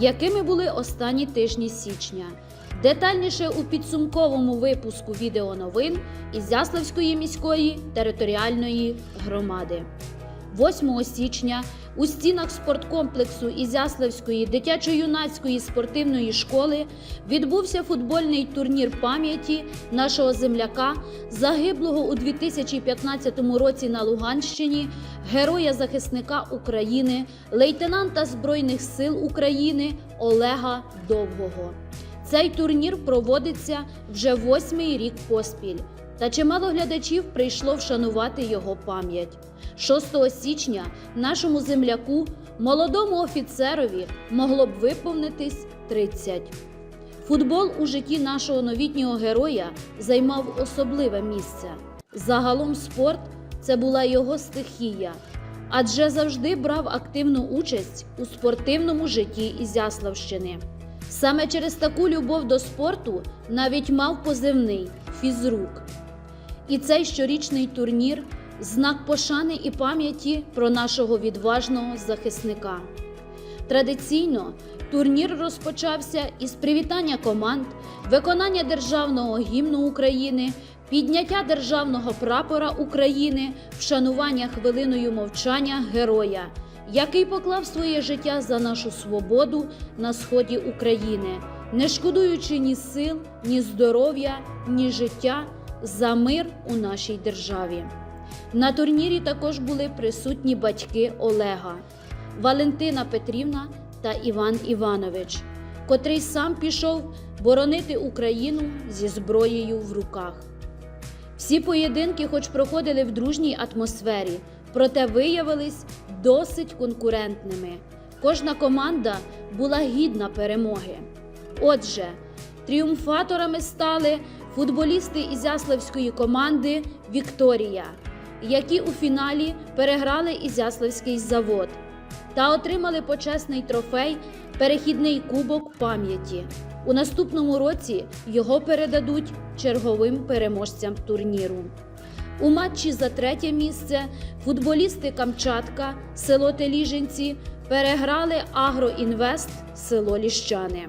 якими були останні тижні січня. Детальніше у підсумковому випуску відеоновин із Яславської міської територіальної громади. 8 січня у стінах спорткомплексу Ізяславської дитячо-юнацької спортивної школи відбувся футбольний турнір пам'яті нашого земляка, загиблого у 2015 році на Луганщині, героя-захисника України, лейтенанта Збройних сил України Олега Довгого. Цей турнір проводиться вже восьмий рік поспіль, та чимало глядачів прийшло вшанувати його пам'ять. 6 січня нашому земляку, молодому офіцерові, могло б виповнитись 30. Футбол у житті нашого новітнього героя займав особливе місце. Загалом спорт це була його стихія, адже завжди брав активну участь у спортивному житті Ізяславщини. Саме через таку любов до спорту навіть мав позивний фізрук. І цей щорічний турнір знак пошани і пам'яті про нашого відважного захисника. Традиційно турнір розпочався із привітання команд, виконання державного гімну України, підняття державного прапора України, вшанування хвилиною мовчання героя, який поклав своє життя за нашу свободу на сході України, не шкодуючи ні сил, ні здоров'я, ні життя за мир у нашій державі. На турнірі також були присутні батьки Олега, Валентина Петрівна та Іван Іванович, котрий сам пішов боронити Україну зі зброєю в руках. Всі поєдинки, хоч проходили в дружній атмосфері, проте виявились досить конкурентними. Кожна команда була гідна перемоги. Отже, тріумфаторами стали футболісти Ізяславської команди Вікторія, які у фіналі переграли Ізяславський завод та отримали почесний трофей Перехідний кубок пам'яті. У наступному році його передадуть черговим переможцям турніру. У матчі за третє місце футболісти Камчатка, село Теліжинці переграли Агроінвест, село Ліщани.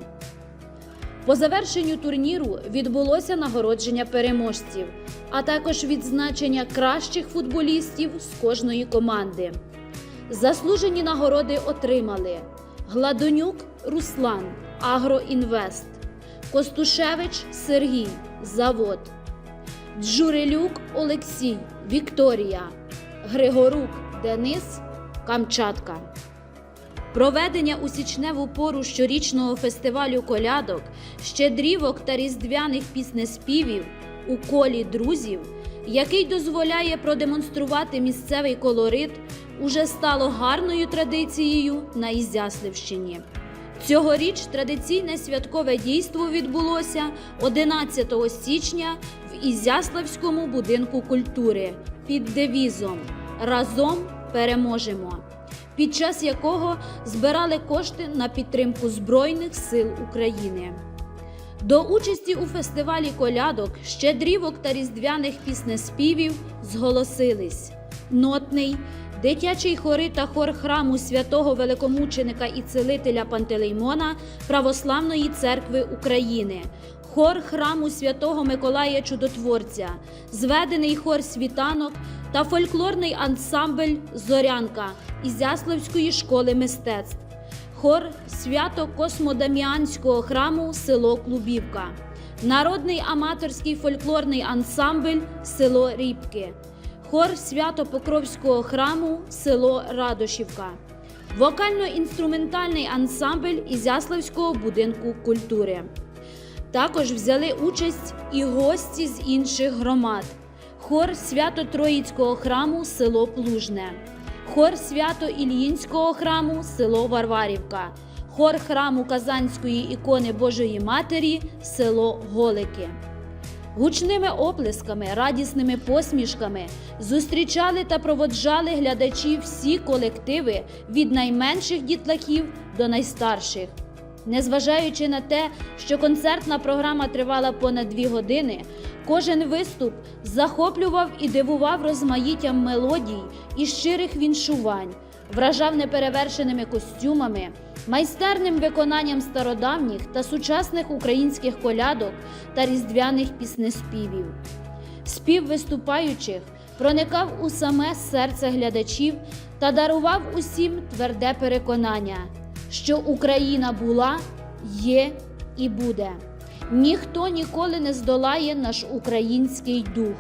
По завершенню турніру відбулося нагородження переможців, а також відзначення кращих футболістів з кожної команди. Заслужені нагороди отримали Гладонюк Руслан, Агроінвест, Костушевич Сергій, Завод, Джурелюк Олексій, Вікторія, Григорук Денис, Камчатка. Проведення у січневу пору щорічного фестивалю колядок, щедрівок та різдвяних піснеспівів у колі друзів, який дозволяє продемонструвати місцевий колорит, уже стало гарною традицією на Ізяслівщині. Цьогоріч традиційне святкове дійство відбулося 11 січня в Ізяславському будинку культури під девізом Разом переможемо під час якого збирали кошти на підтримку Збройних сил України. До участі у фестивалі колядок, щедрівок та різдвяних піснеспівів зголосились нотний, дитячий хори та хор храму святого великомученика і целителя Пантелеймона Православної церкви України, хор храму святого Миколая Чудотворця, зведений хор світанок та фольклорний ансамбль Зорянка Ізяславської школи мистецтв, хор свято Космодаміанського храму село Клубівка, народний аматорський фольклорний ансамбль село Рібки, хор свято Покровського храму село Радошівка, вокально-інструментальний ансамбль Ізяславського будинку культури. Також взяли участь і гості з інших громад. Хор свято Троїцького храму село Плужне, хор свято Ільїнського храму село Варварівка, хор храму Казанської ікони Божої Матері село Голики. Гучними оплесками, радісними посмішками зустрічали та проводжали глядачів всі колективи від найменших дітлахів до найстарших. Незважаючи на те, що концертна програма тривала понад дві години, кожен виступ захоплював і дивував розмаїттям мелодій і щирих віншувань, вражав неперевершеними костюмами, майстерним виконанням стародавніх та сучасних українських колядок та різдвяних піснеспівів. Спів виступаючих проникав у саме серце глядачів та дарував усім тверде переконання, що Україна була, є і буде. Ніхто ніколи не здолає наш український дух.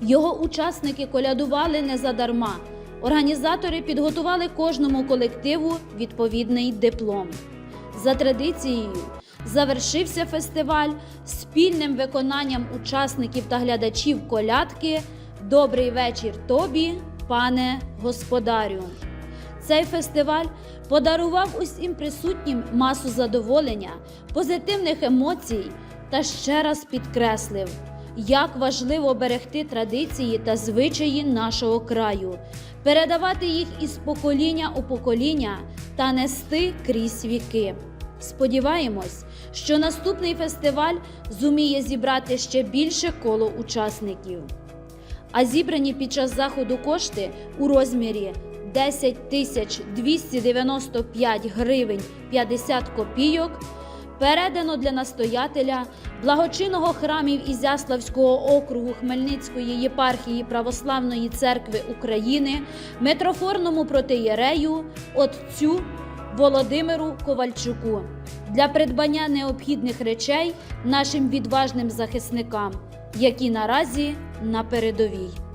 Його учасники колядували не задарма. Організатори підготували кожному колективу відповідний диплом. За традицією завершився фестиваль спільним виконанням учасників та глядачів колядки Добрий вечір тобі, пане господарю. Цей фестиваль подарував усім присутнім масу задоволення, позитивних емоцій та ще раз підкреслив, як важливо берегти традиції та звичаї нашого краю, передавати їх із покоління у покоління та нести крізь віки. Сподіваємось, що наступний фестиваль зуміє зібрати ще більше коло учасників. А зібрані під час заходу кошти у розмірі 10 тисяч 295 гривень 50 копійок передано для настоятеля благочинного храмів Ізяславського округу Хмельницької єпархії Православної церкви України митрофорному протиєрею отцю Володимиру Ковальчуку для придбання необхідних речей нашим відважним захисникам, які наразі на передовій.